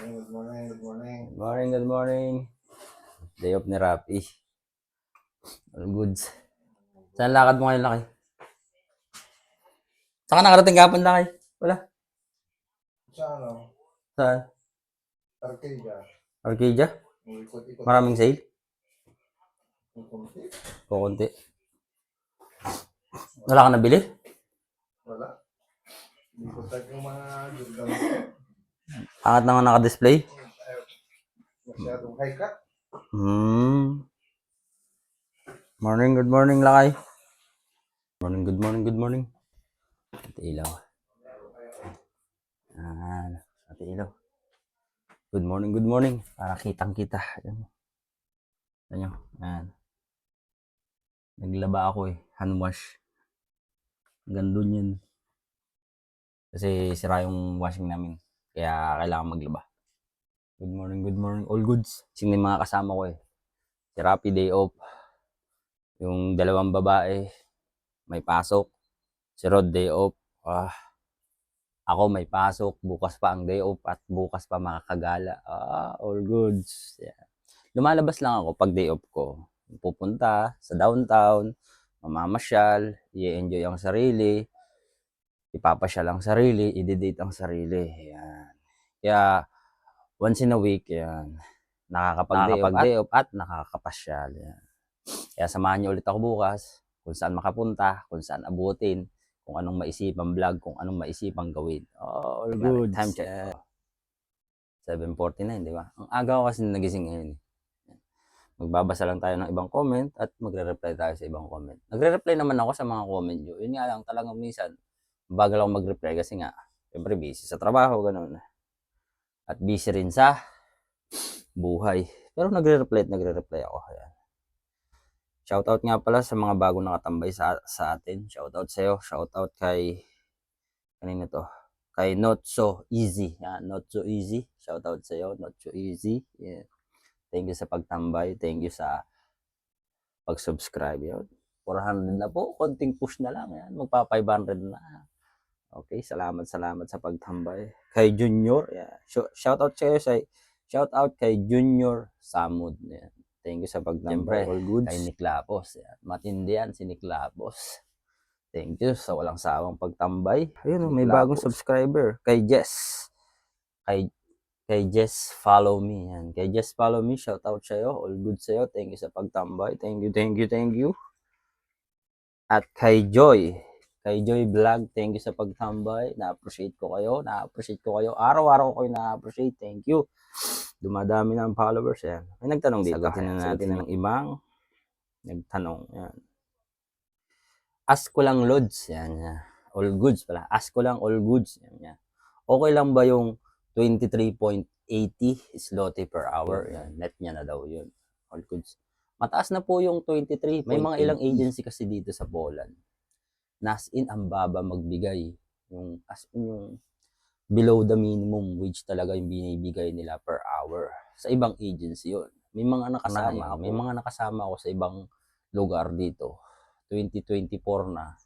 Good morning, good morning. Good morning, good morning. Day off ni Rapi. All goods. Saan lakad mo ngayon, Laki? Saan ka nakarating kapon, Laki? Wala. Sa ano? Saan? Arcadia. Arcadia? Maraming sale? Ang konti. Kukunti. Wala ka nabili? Wala. Ikot tayo yung mga. Angat naman naka-display? Masyadong high cut. Hmm. Morning, good morning, Lakay. Morning, good morning, good morning. Ate Ilaw. Yan. Ilaw. Good morning, good morning. Para kitang kita. Yan. Yan. Yan. Naglaba ako eh. Hand wash. Gandun yun. Kasi sira yung washing namin. Kaya kailangan maglaba. Good morning, good morning. All goods. Kasi may mga kasama ko eh. Si Rapi day off. Yung dalawang babae, may pasok. Si Rod day off. Ah, ako may pasok. Bukas pa ang day off at bukas pa makakagala. Ah, all goods. Yeah. Lumalabas lang ako pag day off ko. Pupunta sa downtown, mamamasyal, i-enjoy ang sarili, ipapasyal ang sarili, i-date ang sarili. Yan. Kaya, once in a week, yan, nakakapag-day off at nakakapasyal. Yan. Kaya samahan niyo ulit ako bukas kung saan makapunta, kung saan abutin, kung anong maisipang vlog, kung anong maisipang gawin. Oh, all good. Time check. 7.49, di ba? Ang aga ko kasi nagising ngayon. eh. Magbabasa lang tayo ng ibang comment at magre-reply tayo sa ibang comment. Nagre-reply naman ako sa mga comment nyo. Yun nga lang talagang minsan, bagal ako mag-reply kasi nga, siyempre busy sa trabaho, ganun. At busy rin sa buhay. Pero nagre-reply nagre-reply ako. Ayan. Shoutout nga pala sa mga bago nakatambay sa, sa atin. Shoutout sa'yo. Shoutout kay, kanina to? Kay Not So Easy. Yan, Not So Easy. Shoutout sa'yo. Not So Easy. Yeah. Thank you sa pagtambay. Thank you sa pag-subscribe. Yun. 400 na po. Konting push na lang. Yan. Magpa 500 na. Okay. Salamat, salamat sa pagtambay. Kay Junior. Yeah. Sh- Shoutout sa'yo sa Shoutout kay Junior Samud. Yan. Thank you sa pagtambay. All goods. Kay Nick Lapos. Yan. Matindi yan si Nick Lapos. Thank you sa walang sawang pagtambay. Ayun, oh, may Nick bagong subscriber. Kay Jess. Kay kay Jess follow me yan. Kay Jess follow me, shout out sa'yo. All good sa'yo. Thank you sa pagtambay. Thank you, thank you, thank you. At kay Joy. Kay Joy Vlog, thank you sa pagtambay. Na-appreciate ko kayo. Na-appreciate ko kayo. Araw-araw ko kayo na-appreciate. Thank you. Dumadami na ang followers. Yan. May nagtanong dito. Sagutin na natin ng ibang nagtanong. Yan. Ask ko lang loads. Yan. yan. All goods pala. Ask ko lang all goods. Yan, yan. Okay lang ba yung 23.80 zloty per hour. Yan, net niya na daw yun. All goods. Mataas na po yung 23. May mga ilang agency kasi dito sa Poland. Nas in ang baba magbigay. Yung as in yung below the minimum wage talaga yung binibigay nila per hour. Sa ibang agency yun. May mga nakasama ako. May mga nakasama ako sa ibang lugar dito. 2024 na.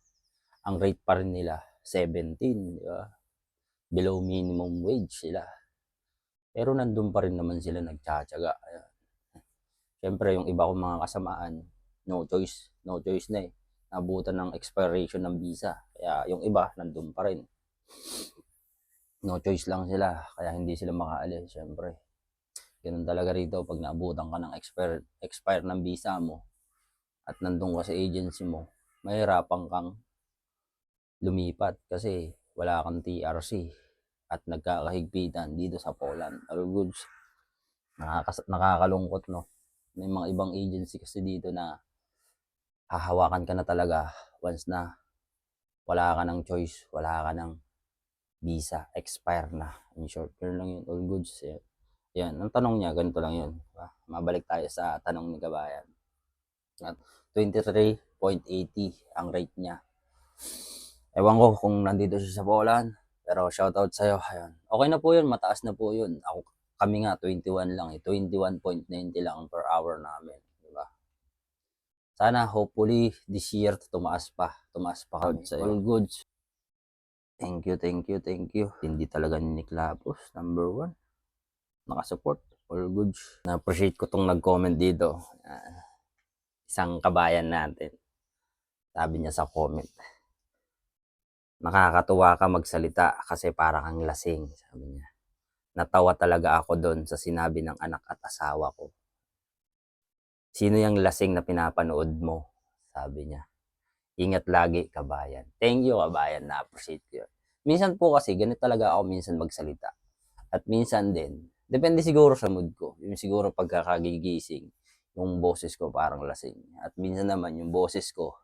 Ang rate pa rin nila 17, di ba? below minimum wage sila. Pero nandun pa rin naman sila nagtsatsaga. Siyempre, yung iba kong mga kasamaan, no choice. No choice na eh. Nabutan ng expiration ng visa. Kaya yung iba, nandun pa rin. No choice lang sila. Kaya hindi sila makaalis, siyempre. Ganun talaga rito. Pag naabutan ka ng expire, expire ng visa mo, at nandun ka sa agency mo, mahirapan kang lumipat kasi wala kang TRC at nagkakahigpitan dito sa Poland. All goods. Nakakas- nakakalungkot, no? May mga ibang agency kasi dito na hahawakan ka na talaga once na wala ka ng choice, wala ka ng visa, expire na. In short, yun lang yun, all goods. Yan. yan. Ang tanong niya, ganito lang yun. diba? Mabalik tayo sa tanong ni Kabayan. At 23.80 ang rate niya. Ewan ko kung nandito siya sa Poland. Pero shoutout sa'yo. Ayun. Okay na po yun. Mataas na po yun. Ako, kami nga, 21 lang eh. 21.90 lang per hour namin. Sana, hopefully, this year, tumaas pa. Tumaas pa kami. Sa all goods. Thank you, thank you, thank you. Hindi talaga ni Nick Lapos, number one. nakasupport. All good. Na-appreciate ko tong nag-comment dito. Ah, isang kabayan natin. Sabi niya sa comment. Nakakatuwa ka magsalita kasi parang kang lasing. Sabi niya. Natawa talaga ako doon sa sinabi ng anak at asawa ko. Sino yung lasing na pinapanood mo? Sabi niya. Ingat lagi, kabayan. Thank you, kabayan. Na-appreciate ko. Minsan po kasi, ganito talaga ako minsan magsalita. At minsan din, depende siguro sa mood ko. Yung siguro pagkakagigising, yung boses ko parang lasing. At minsan naman, yung boses ko,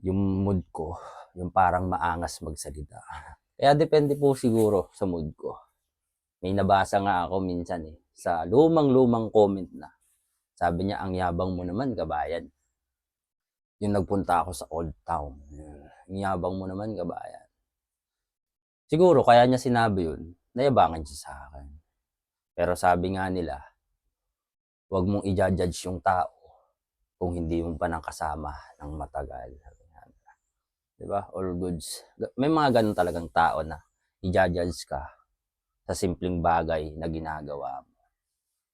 yung mood ko, yung parang maangas magsalita. Kaya depende po siguro sa mood ko. May nabasa nga ako minsan eh, sa lumang-lumang comment na. Sabi niya, ang yabang mo naman, kabayan. Yung nagpunta ako sa Old Town. Ang yabang mo naman, kabayan. Siguro, kaya niya sinabi yun, nayabangan siya sa akin. Pero sabi nga nila, huwag mong i-judge yung tao kung hindi mo pa nakasama ng matagal. Nila. Diba? All goods. May mga ganun talagang tao na i-judge ka sa simpleng bagay na ginagawa mo.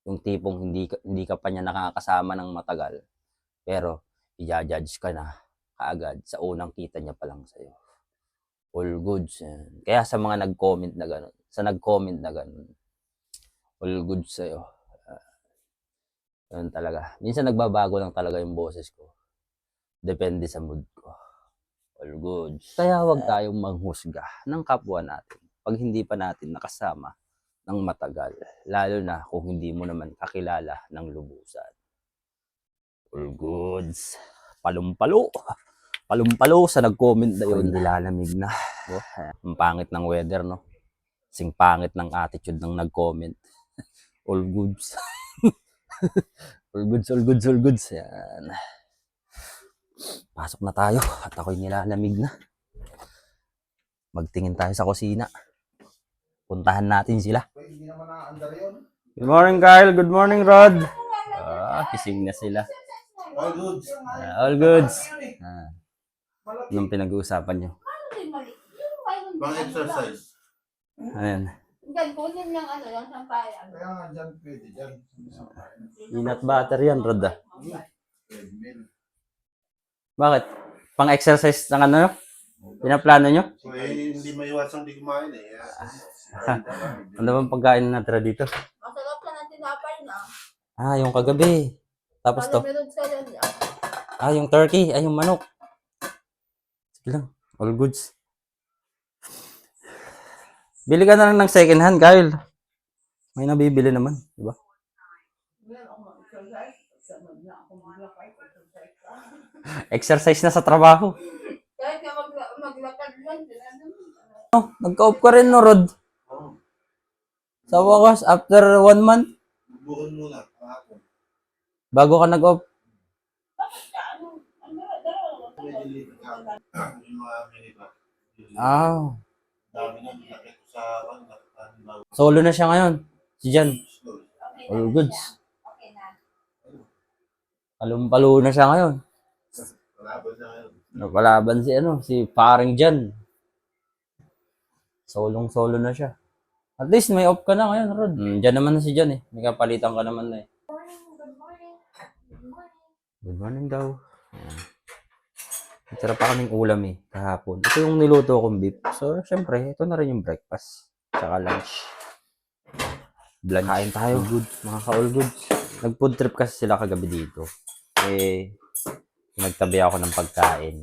Yung tipong hindi ka, hindi ka pa niya nakakasama ng matagal, pero i-judge ka na kaagad sa unang kita niya pa lang sa'yo. All goods. yan. Kaya sa mga nag-comment na gano'n, sa nag-comment na gano'n, all goods sa'yo. Uh, yun talaga. Minsan nagbabago lang talaga yung boses ko. Depende sa mood ko. All goods. Kaya huwag tayong manghusga ng kapwa natin pag hindi pa natin nakasama ng matagal. Lalo na kung hindi mo naman kakilala ng lubusan. All goods. Palumpalo. Palumpalo sa nag-comment na yun. Nilalamig na. Oh, ang pangit ng weather, no? Sing pangit ng attitude ng nag-comment. All goods. all goods, all goods, all goods. Yan. Pasok na tayo at ako'y nilalamig na. Magtingin tayo sa kusina. Puntahan natin sila. Good morning, Kyle. Good morning, Rod. Ah, kising na sila. All goods. Ah, all goods. Ah, anong pinag-uusapan nyo? Pang exercise. Ayan. Diyan, kunin yung ano, yung sampayan. Kaya nga dyan, pwede dyan. Peanut butter yan, Rod. ah. Bakit? Pang-exercise ng ano? Pinaplano nyo? So, eh, hindi maiwasang di kumain eh. Ano bang pagkain na natira dito? Masarap ka na tinapay na. Ah, yung kagabi. Tapos to. Yan. Ah, yung turkey. Ay, yung manok. Sige lang. All goods. Bili ka na lang ng second hand, Kyle. May nabibili naman, di ba? Na. Exercise na sa trabaho. Kahit ka mag- maglakad lang, Oh, nagka-off ka rin, no, Rod? Sa wakas, after one month, Buon muna. Kahapon. bago ka nag-off. dalawa. Medyo liit ka. Yung mga miniba. Ah, Dami na. Nakit ko sa nakita solo na siya ngayon. Si Jan. Okay All goods. Palumpalo na siya ngayon. Kalaban na ngayon. Napalaban si ano, si paring Jan. Solong-solo na siya. At least may off ka na ngayon, Rod. Mm, Diyan naman na si Jan eh. May kapalitan ka naman na eh. Good morning. Good morning. Good morning daw. Ayan. Natira pa kaming ulam eh, kahapon. Ito yung niluto kong beef. So, syempre, ito na rin yung breakfast. Tsaka lunch. Lunch. Kain tayo. Good. Mga ka-all good. Nag-food trip kasi sila kagabi dito. Eh, nagtabi ako ng pagkain.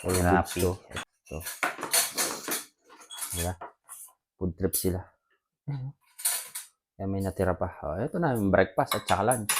All goods to. So, diba? Food trip sila. Ayan. Kaya may natira pa. Oh, ito na yung breakfast at saka lunch.